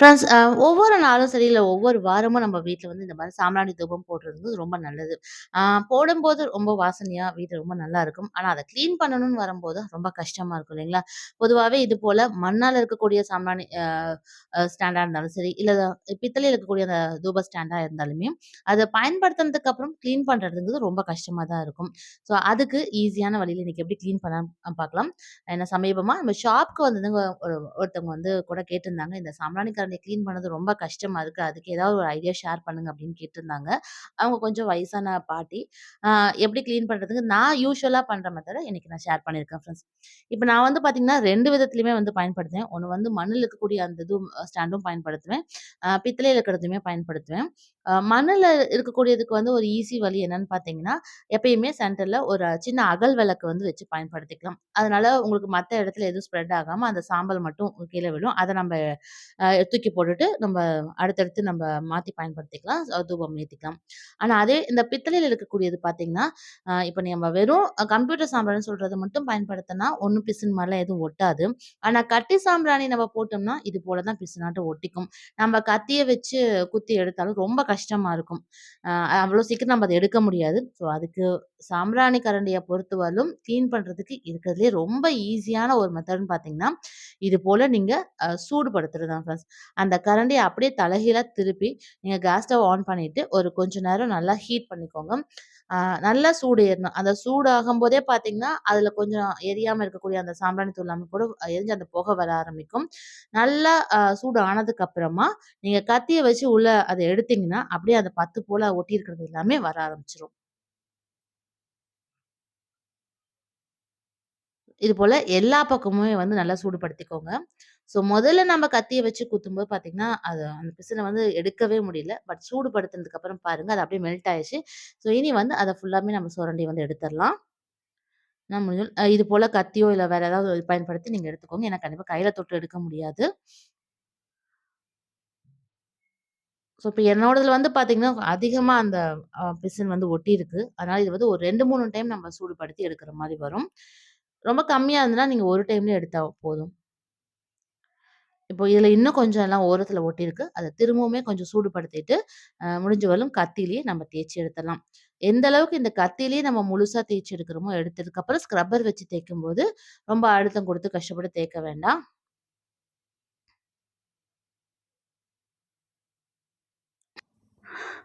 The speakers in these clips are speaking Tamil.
ஃப்ரெண்ட்ஸ் ஒவ்வொரு நாளும் சரி, இல்லை ஒவ்வொரு வாரமும் நம்ம வீட்டில் வந்து இந்த மாதிரி சாம்பிராணி தூபம் போடுறது ரொம்ப நல்லது. போடும்போது ரொம்ப வாசனையாக வீட்டில் ரொம்ப நல்லா இருக்கும் ஆனால் அதை க்ளீன் பண்ணணும்னு வரும்போது ரொம்ப கஷ்டமாக இருக்கும் இல்லைங்களா? பொதுவாகவே இது போல் மண்ணால் இருக்கக்கூடிய சாம்பிராணி ஸ்டாண்டாக இருந்தாலும் சரி, இல்லை பித்தளையில இருக்கக்கூடிய அந்த தூப ஸ்டாண்டாக இருந்தாலுமே, அதை பயன்படுத்தினதுக்கு அப்புறம் க்ளீன் பண்ணுறதுங்கிறது ரொம்ப கஷ்டமாக தான் இருக்கும். ஸோ அதுக்கு ஈஸியான வழியில் இன்றைக்கி எப்படி கிளீன் பண்ணலாம் பார்க்கலாம். ஏன்னா சமீபமாக நம்ம ஷாப்க்கு வந்ததுங்க ஒரு ஒருத்தவங்க வந்து கூட கேட்டிருந்தாங்க. இந்த சாம்பிராணி அந்த கிளீன் பண்ணது ரொம்ப கஷ்டமா இருக்கு. அதுக்கு ஏதாவது ஒரு ஐடியா ஷேர் பண்ணுங்க அப்படின்னு கேட்டிருந்தாங்க. அவங்க கொஞ்சம் வயசான பாட்டி. எப்படி கிளீன் பண்றதுக்கு நான் யூசுவலா பண்ற மெத்தட எனக்கு நான் ஷேர் பண்ணியிருக்கேன் ஃப்ரெண்ட்ஸ். இப்போ நான் வந்து பார்த்திங்கன்னா ரெண்டு விதத்துலையுமே வந்து பயன்படுத்துவேன். ஒன்று வந்து மண்ணில் இருக்கக்கூடிய அந்த இதுவும் ஸ்டாண்டும் பயன்படுத்துவேன். பித்தளை இருக்கிறதுமே பயன்படுத்துவேன். மண்ணில் இருக்கக்கூடியதுக்கு வந்து ஒரு ஈஸி வழி என்னன்னு பார்த்தீங்கன்னா, எப்பயுமே சென்டரில் ஒரு சின்ன அகல் விளக்கு வந்து வச்சு பயன்படுத்திக்கலாம். அதனால உங்களுக்கு மற்ற இடத்துல எதுவும் ஸ்ப்ரெட் ஆகாமல் அந்த சாம்பல் மட்டும் கீழே விழும். அதை நம்ம எடுத்து தூக்கி போட்டுட்டு நம்ம அடுத்தடுத்து நம்ம மாற்றி பயன்படுத்திக்கலாம். தூபம் ஏற்றிக்கலாம் ஆனா அதே இந்த பித்தளையில் இருக்கக்கூடியது பார்த்தீங்கன்னா, இப்போ நம்ம வெறும் கம்ப்யூட்டர் சாம்பிராணி சொல்கிறது மட்டும் பயன்படுத்தினா, ஒன்றும் பிசின் மாதிரிலாம் எதுவும் ஒட்டாது. ஆனா கட்டி சாம்பிராணி நம்ம போட்டோம்னா, இது போல தான் பிசுனாட்டம் ஒட்டிக்கும். நம்ம கத்தியை வச்சு குத்தி எடுத்தாலும் ரொம்ப கஷ்டமா இருக்கும். அவ்வளோ சீக்கிரம் நம்ம அதை எடுக்க முடியாது. ஸோ அதுக்கு சாம்பிராணி கரண்டியை பொறுத்தவரையிலும் க்ளீன் பண்ணுறதுக்கு இருக்கிறதுலே ரொம்ப ஈஸியான ஒரு மெத்தட்னு பார்த்தீங்கன்னா, இது போல நீங்க சூடுபடுத்துறது தான் ஃப்ரெண்ட்ஸ். அந்த கரண்டியை அப்படியே தலைகீழாக திருப்பி, நீங்க கேஸ் ஸ்டவ் ஆன் பண்ணிட்டு, ஒரு கொஞ்ச நேரம் நல்லா ஹீட் பண்ணிக்கோங்க. நல்லா சூடு ஏறணும். அந்த சூடாகும் போதே பார்த்தீங்கன்னா, அதில் கொஞ்சம் எரியாமல் இருக்கக்கூடிய அந்த சாம்பிராணி தூள் எல்லாமே கூட எரிஞ்சு அந்த புகை வர ஆரம்பிக்கும். நல்லா சூடு ஆனதுக்கு அப்புறமா, நீங்கள் கத்தியை வச்சு உள்ள அதை எடுத்தீங்கன்னா, அப்படியே அந்த பத்து போல ஒட்டியிருக்கிறது எல்லாமே வர ஆரம்பிச்சிடும் இது போல எல்லா பக்கமுமே வந்து நல்லா சூடுபடுத்திக்கோங்க. ஸோ முதல்ல நம்ம கத்தியை வச்சு குத்தும்போது பார்த்தீங்கன்னா, அது அந்த பிசினை வந்து எடுக்கவே முடியல. பட் சூடுபடுத்துனதுக்கு அப்புறம் பாருங்க, அது அப்படியே மெல்ட் ஆயிடுச்சு ஸோ இனி வந்து அதை ஃபுல்லாமே நம்ம சுரண்டி வந்து எடுத்துடலாம் நான் இது போல கத்தியோ, இல்லை வேற ஏதாவது பயன்படுத்தி நீங்க எடுத்துக்கோங்க. ஏன்னா கண்டிப்பாக கையில தொட்டு எடுக்க முடியாது. ஸோ இப்போ என்னோடதுல வந்து பார்த்தீங்கன்னா, அதிகமா அந்த பிசின் வந்து ஒட்டியிருக்கு. அதனால இது வந்து ஒரு 2, 3 டைம் நம்ம சூடுபடுத்தி எடுக்கிற மாதிரி வரும். ரொம்ப கம்மியாக இருந்ததுன்னா, நீங்கள் ஒரு டைம்லேயே எடுத்தா போதும். இப்போ இதில் இன்னும் கொஞ்சம் எல்லாம் ஓரத்தில் ஒட்டியிருக்கு. அதை திரும்பவுமே கொஞ்சம் சூடுபடுத்திட்டு, முடிஞ்ச வரையிலும் கத்தியிலேயே நம்ம தேய்ச்சி எடுத்துடலாம். எந்த அளவுக்கு இந்த கத்திலேயே நம்ம முழுசாக தேய்ச்சி எடுக்கிறோமோ, எடுத்ததுக்கப்புறம் ஸ்க்ரப்பர் வச்சு தேய்க்கும்போது, ரொம்ப அழுத்தம் கொடுத்து கஷ்டப்பட்டு தேய்க்க வேண்டாம்.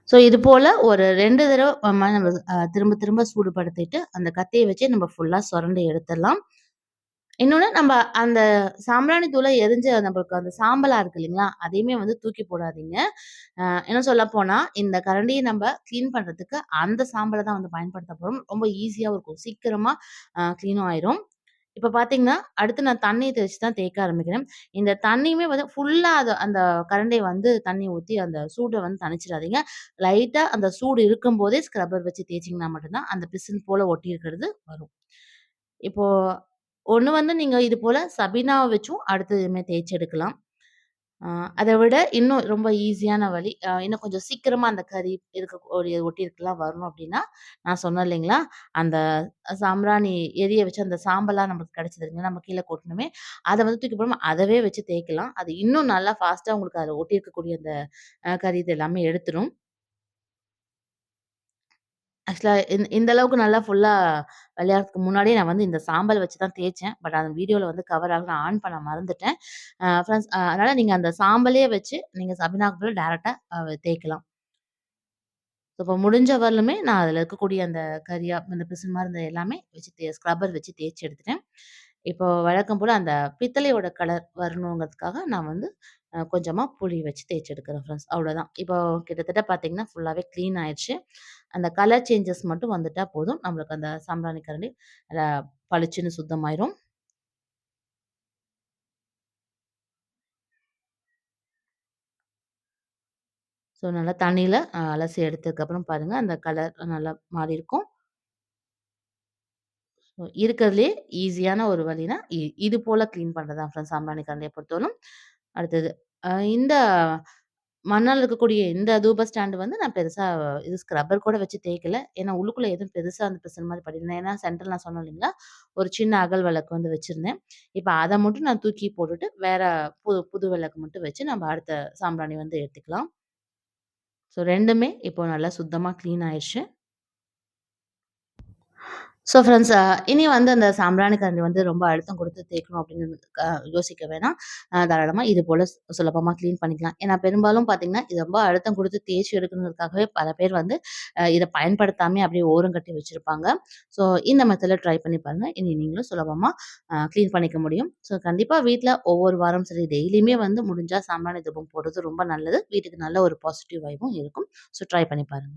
ஸோ இது போல் ஒரு ரெண்டு தடவை நம்ம திரும்ப திரும்ப சூடுபடுத்திட்டு, அந்த கத்தையை வச்சு நம்ம ஃபுல்லாக சுரண்டி எடுத்துடலாம். இன்னொன்று நம்ம அந்த சாம்பிராணி தூளை எரிஞ்ச நம்மளுக்கு அந்த சாம்பலாக இருக்கு இல்லைங்களா? அதையுமே வந்து தூக்கி போடாதீங்க. என்ன இன்னும் போனால் இந்த கரண்டியை நம்ம க்ளீன் பண்ணுறதுக்கு அந்த சாம்பலை தான் வந்து பயன்படுத்த போகிறோம் ரொம்ப ஈஸியாகவும் இருக்கும். சீக்கிரமாக க்ளீனும் ஆயிரும். இப்போ பார்த்தீங்கன்னா, அடுத்து நான் தண்ணியை தெளிச்சு தான் தேய்க்க ஆரம்பிக்கிறேன். இந்த தண்ணியுமே வந்து ஃபுல்லாக அதை அந்த கரண்டை வந்து தண்ணி ஊற்றி அந்த சூடை வந்து தணிச்சிடாதீங்க லைட்டாக அந்த சூடு இருக்கும்போதே ஸ்க்ரப்பர் வச்சு தேய்ச்சிங்கன்னா மட்டும்தான் அந்த பிசின் போல ஒட்டி இருக்கிறது வரும். இப்போது ஒன்று வந்து நீங்கள் இது போல் சபினாவை வச்சும் அடுத்து இதுமே எடுக்கலாம். அதை விட இன்னும் ரொம்ப ஈஸியான வழி, இன்னும் கொஞ்சம் சீக்கிரமாக அந்த கறி இருக்கக்கூடிய ஒட்டியிருக்கலாம் வரணும் அப்படின்னா நான் சொன்னேன் இல்லைங்களா? அந்த சாம்பிராணி எரிய வச்சு அந்த சாம்பலாக நமக்கு கிடைச்சது நம்ம கீழே கொட்டணுமே அதை வந்து தூக்கி போடாமல் அதவே வச்சு தேய்க்கலாம். அது இன்னும் நல்லா ஃபாஸ்ட்டாக உங்களுக்கு அதில் ஒட்டியிருக்கக்கூடிய அந்த கறி இது எல்லாமே எடுத்துரும். ஆக்சுவலா இந் இந்த அளவுக்கு நல்லா ஃபுல்லா விளையாடுறதுக்கு முன்னாடியே நான் வந்து இந்த சாம்பல் வச்சு தான் தேய்ச்சேன். பட் அந்த வீடியோல வந்து கவர் ஆகல. நான் ஆன் பண்ண மறந்துட்டேன். அ ஃப்ரெண்ட்ஸ் அ அதனால நீங்க அந்த சாம்பலே வச்சு நீங்க சபினாக்கு பதிலா டைரக்ட்டா அ தேய்க்கலாம். இப்போ முடிஞ்ச வரலுமே நான் அதில் இருக்கக்கூடிய அந்த கரியா, அந்த பிசு மாரி எல்லாமே வச்சு தே ஸ்க்ரப்பர் வச்சு தேய்ச்சு எடுத்துட்டேன். இப்போ வழக்கம் போல அந்த பித்தளையோட கலர் வரணுங்கிறதுக்காக நான் வந்து அ கொஞ்சமா புளி வச்சு தேய்ச்சு எடுக்கிறேன் ஃப்ரெண்ட்ஸ். அவ்வளோதான். இப்போ கிட்டத்தட்ட பார்த்தீங்கன்னா, ஃபுல்லாவே க்ளீன் ஆயிடுச்சு. அந்த கலர் சேஞ்சஸ் மட்டும் வந்துட்டா போதும். நம்மளுக்கு அந்த சாம்பிராணி கரண்டி பளிச்சுன்னு சுத்தமாயிரும். ஸோ நல்லா தண்ணியில் அலசி எடுத்ததுக்கப்புறம் பாருங்க, அந்த கலர் நல்லா மாறியிருக்கும். ஸோ இருக்கிறதுலே ஈஸியான ஒரு வழினா, இது போல க்ளீன் பண்றது தான் ஃப்ரெண்ட்ஸ் சாம்பிராணி கரண்டிய பொறுத்தவரைக்கும். அடுத்தது, இந்த மண்ணால் இருக்கக்கூடிய இந்த தூப ஸ்டாண்டு வந்து நான் பெருசா இது ஸ்க்ரப்பர் கூட வச்சு தேய்க்கல. ஏன்னா உள்ளுக்குள்ள எதுவும் பெருசா அந்த பிசின் மாதிரி படியல. ஏன்னா சென்டர் நான் சொன்னேன் இல்லைங்களா? ஒரு சின்ன அகல் விளக்கு வந்து வச்சிருந்தேன். இப்போ அதை மட்டும் நான் தூக்கி போட்டுட்டு, வேற புது புது விளக்கு மட்டும் வச்சு நம்ம அடுத்த சாம்பிராணி வந்து எடுத்துக்கலாம் ஸோ ரெண்டுமே இப்போ நல்லா சுத்தமாக க்ளீன் ஆயிடுச்சு ஸோ ஃப்ரெண்ட்ஸ் uh, இனி வந்து அந்த சாம்பிராணி கரண்டி வந்து ரொம்ப அழுத்தம் கொடுத்து தேய்க்கணும் அப்படின்னு யோசிக்க வேணாம். தாராளமாக இது போல் சுலபமாக க்ளீன் கிளீன் பண்ணிக்கலாம். ஏன்னா பெரும்பாலும் பார்த்தீங்கன்னா, இது ரொம்ப அழுத்தம் கொடுத்து தேய்ச்சி எடுக்கணுங்கிறதுக்காகவே பல பேர் வந்து இதை பயன்படுத்தாமே அப்படியே ஓரம் கட்டி வச்சிருப்பாங்க. ஸோ இந்த மெத்தட்ல ட்ரை பண்ணி பாருங்க. இனி நீங்களும் சுலபமாக க்ளீன் பண்ணிக்க முடியும். ஸோ கண்டிப்பாக வீட்டில் ஒவ்வொரு வாரம் சரி டெய்லியுமே வந்து முடிஞ்சால் சாம்பிராணி தூபம் போடுறது ரொம்ப நல்லது. வீட்டுக்கு நல்ல ஒரு பாசிட்டிவ் வைபும் இருக்கும். ஸோ ட்ரை பண்ணி பாருங்க.